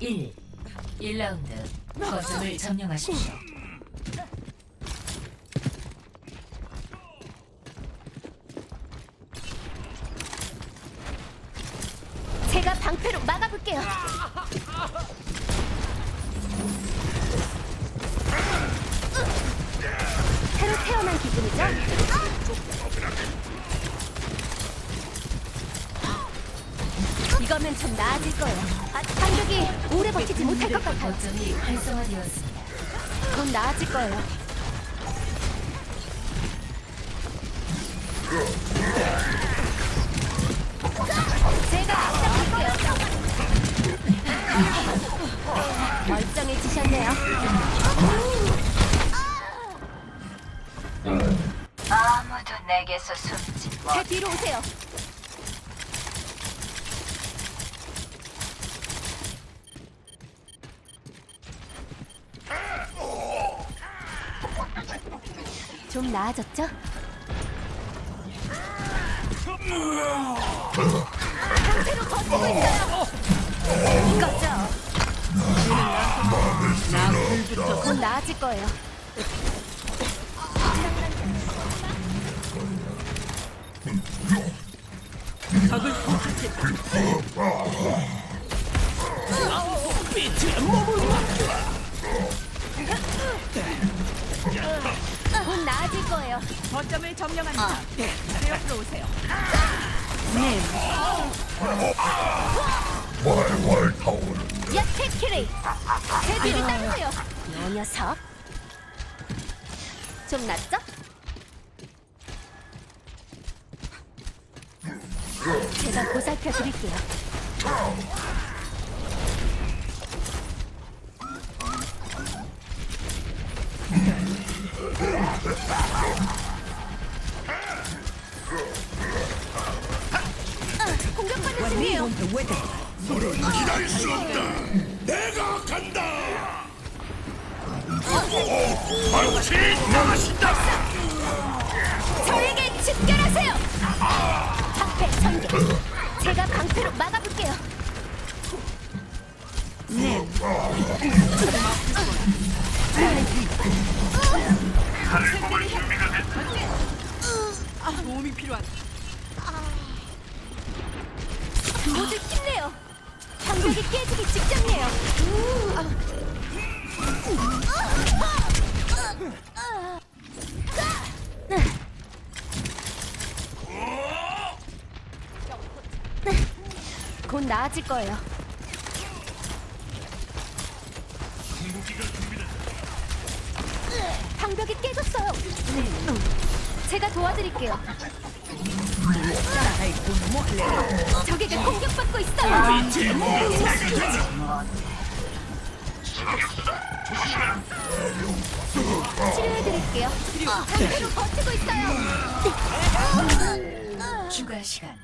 1. 1라운드 거점을 점령하십시오. 제가 방패로 막아볼게요. 새로 태어난 기분이죠? 이거면 좀 나아질 거예요. 아, 반격이 오래 버티지 못할 것 같아요. 거점이 활성화되었습니다. 곧 나아질 거예요. 제가 앞장설게요. 멀쩡해지셨네요. 아무도 내게서 숨지 제 뒤로 오세요. 좀 나아졌죠? 상태로 버티고 있어요. 이거죠. 곧 나아질 거예요. 곧 나아질 거예요. 거점을 점령한다. 제 옆으로 오세요. 활활 타오르 야, 테키리! 제 뒤를 따르세요. 이 녀석. 좀 낫죠? 제가 보살펴 드릴게요. 공격받는 중이에요. 기다릴 수 없다 내가 간다 방치 나가신다 저에게 집결하세요! 방패 전개! 제가 방패로 막아볼게요. 도 필요한. 모두 힘내요. 방벽이 깨지기 직전이에요. 곧 나아질 거예요. 방벽이 깨졌어요. 제가 도와드릴게요. 적에게 공격받고 있어요. 치료해드릴게요. 방패로 버티고 있어요. 추가 시간.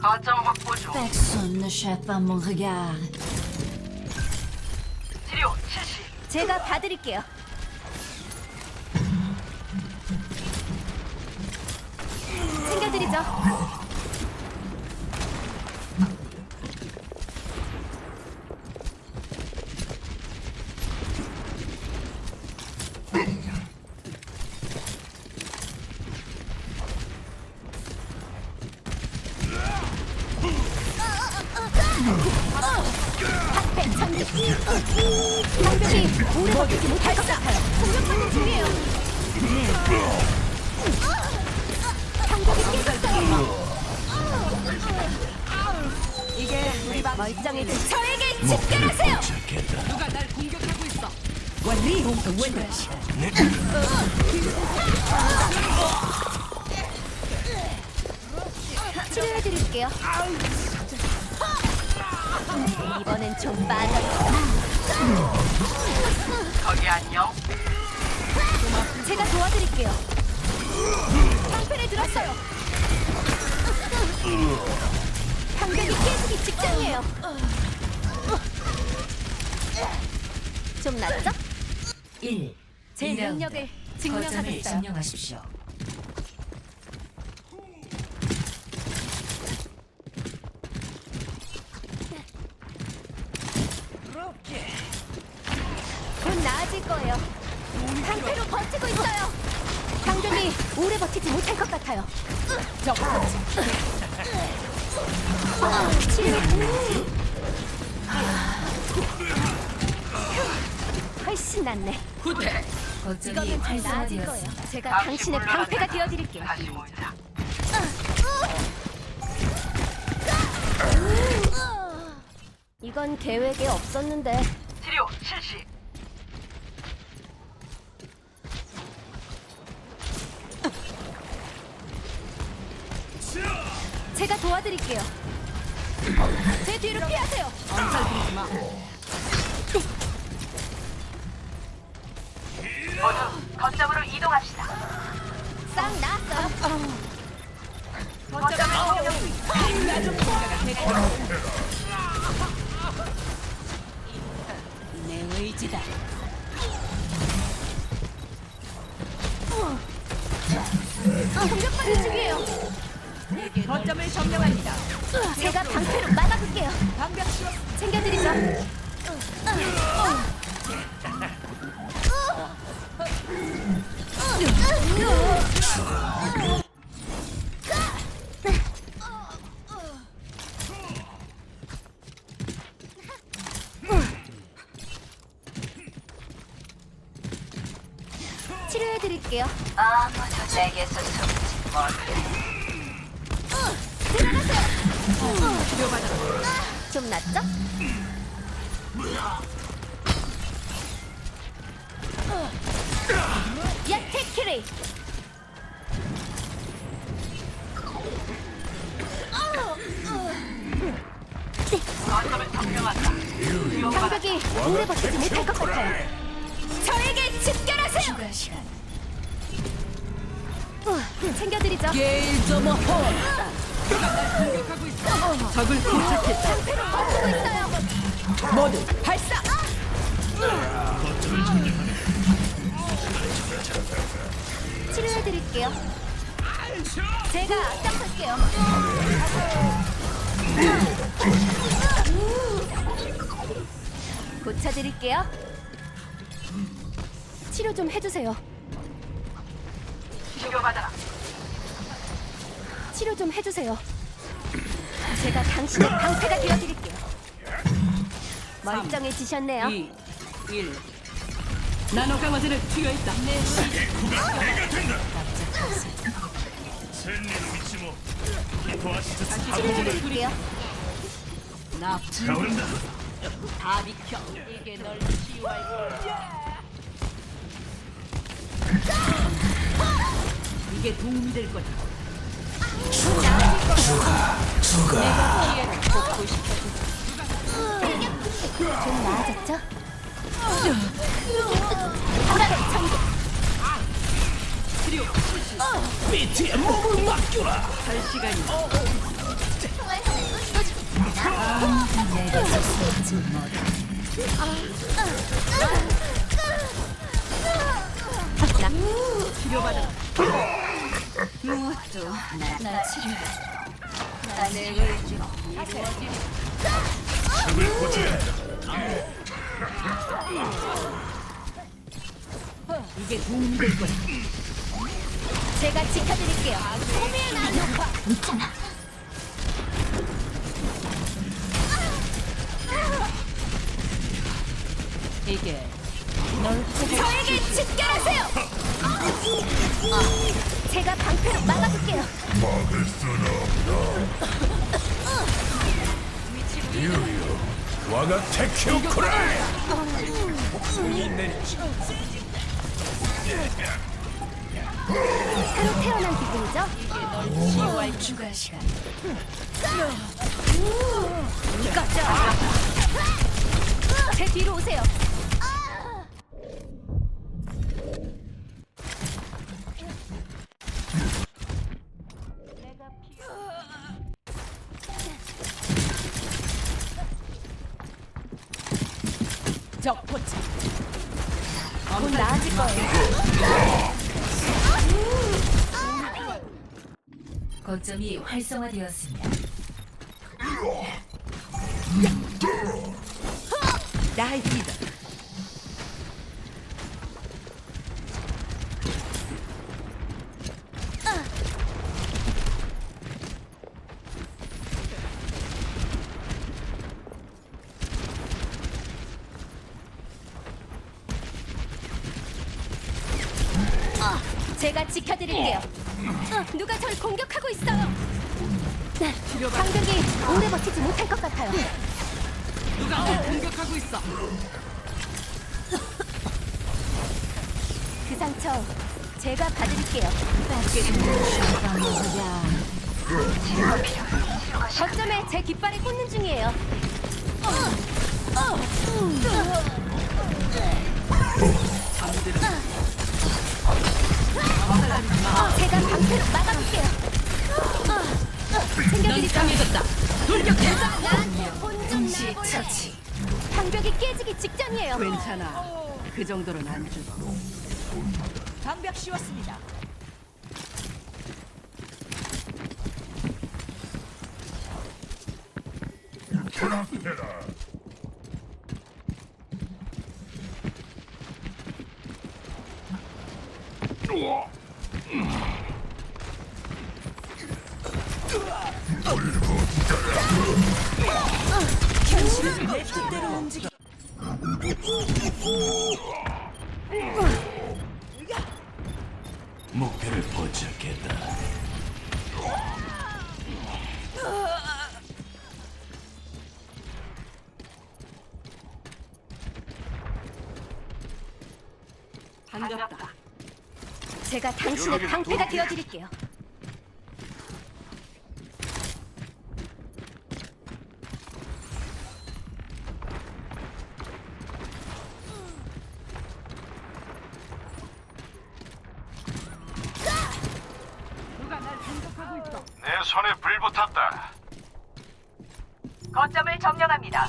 거점 확보 중. Personne ne chape à mon regard. 치료 실시. 제가 봐드릴게요. 챙겨드리죠. 방패 전개. 방벽이 오래 버티지 못할 것 멀쩡해진 저에게 집결하세요. 누가 날 공격하고 있어. 시간. 치료해드릴게요. 이번엔 좀 맞았어. 거기 안녕. 제가 도와드릴게요. 방패를 들었어요. 죽기 직장이에요 좀 낫죠? 1. 제 능력을 증명하겠어요. 점령하십시오. 곧 나아질 거예요. 상태로 버티고 있어요. 상금이 오래 버티지 못할 것 같아요. 적 훨씬 낫네. 후퇴. 이거는 잘 나아질 거예요. 제가 당신의 방패가 되어드릴게요. 다시 모이자. 이건 계획에 없었는데 치료 실시. 제가 도와드릴게요. 제 뒤로 피하세요. 엄살 부리지 마. 모두 거점으로 이동합시다. 싹 나았어요. 거점을 내 의지다. 공격받는 중이에요. 거점을 점령합니다. 제가 방패로 막아볼게요. 방벽 씌워. 챙겨드리죠. 점령한다. 방벽이 오래 버티지 못할 것 같아요. 저에게 집결하세요. 어, 챙겨드리죠. 게일저머 홀. 적을 포착했다. 버티고 있어요. 모두 발사. 해드릴게요. 제가 앞장설게요. 고쳐드릴게요. 치료 좀 해주세요. 치료받아라. 치료 좀 해주세요. 제가 당신의 방패가 되어드릴게요. 멀쩡해지셨네요. 2, 1. 나노 강화제를 투여했다. 내가 된다. 샌리를 믿지 뭐. 기뻐하시죠. 치료해드릴게요. 나 가온다. 다 비켜. 이게 널 치유할 거야. 이게 도움이 될 거다. 내가 기회를 복구시켜. 좀 나아졌죠? 밑에 몸을 맡겨라. 할 시간이. 내게서 숨지 못. 나 치료받아라. 무엇도 날 치료해. 내 의지. 이루어지리. 적을 고쳐야 이게 도움이 될 거다. 제가 지켜드릴게요. 있잖아. 이게 저에게 집결하세요. 어, 제가 방패로 막아줄게요. 막을 수는 없다. 유유. 테키오쿠라이. 새로 태어난 기분이죠? 치유할 추가 시간. 꺼져. 제 뒤로 오세요. 적 포착. 곧 나아질 거예요. 거점이 활성화되었습니다. 나이티다. 제가 지켜드릴게요. 어, 누가 절 공격하고 있어요. 네, 방벽이 오래 버티지 못할 것 같아요. 누가 날 공격하고 있어. 그 상처 제가 봐드릴게요. 거점에 제 깃발을 꽂는 중이에요. 제가 방패로 막아볼게요. 넌 챙겨드릴게요. 강해졌다. 돌격해. 나한테 혼좀 동시 내볼래. 처치. 방벽이 깨지기 직전이에요. 괜찮아. 그 정도는 안 죽어. 방벽 씌웠습니다. 타락해라 제가 당신의 방패가 되어드릴게요. 공격하고 있어. 내 손에 불 붙었다. 거점을 점령합니다.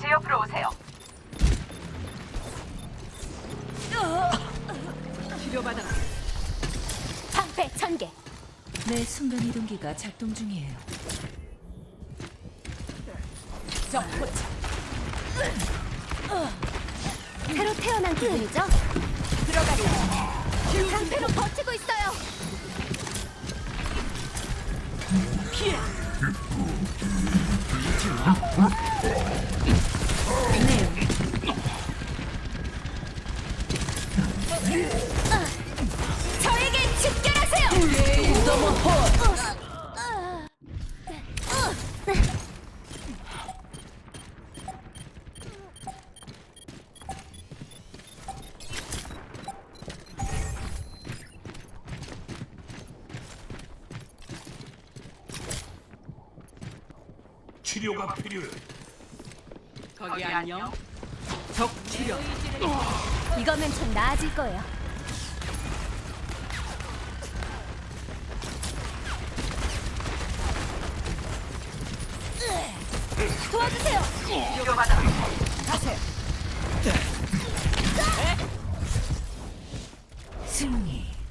제 옆으로 오세요. 치료받아라. 방패 천 개. 내 순간 이동기가 작동 중이에요. 새로 태어난 기분이죠? 들어가세요. 방패로 버티고 있어요. 저에 치료가 필요해 거기 안녕. 적 치료. 이거면 좀 나아질 거예요. 도와주세요. 치료받아. 가세요.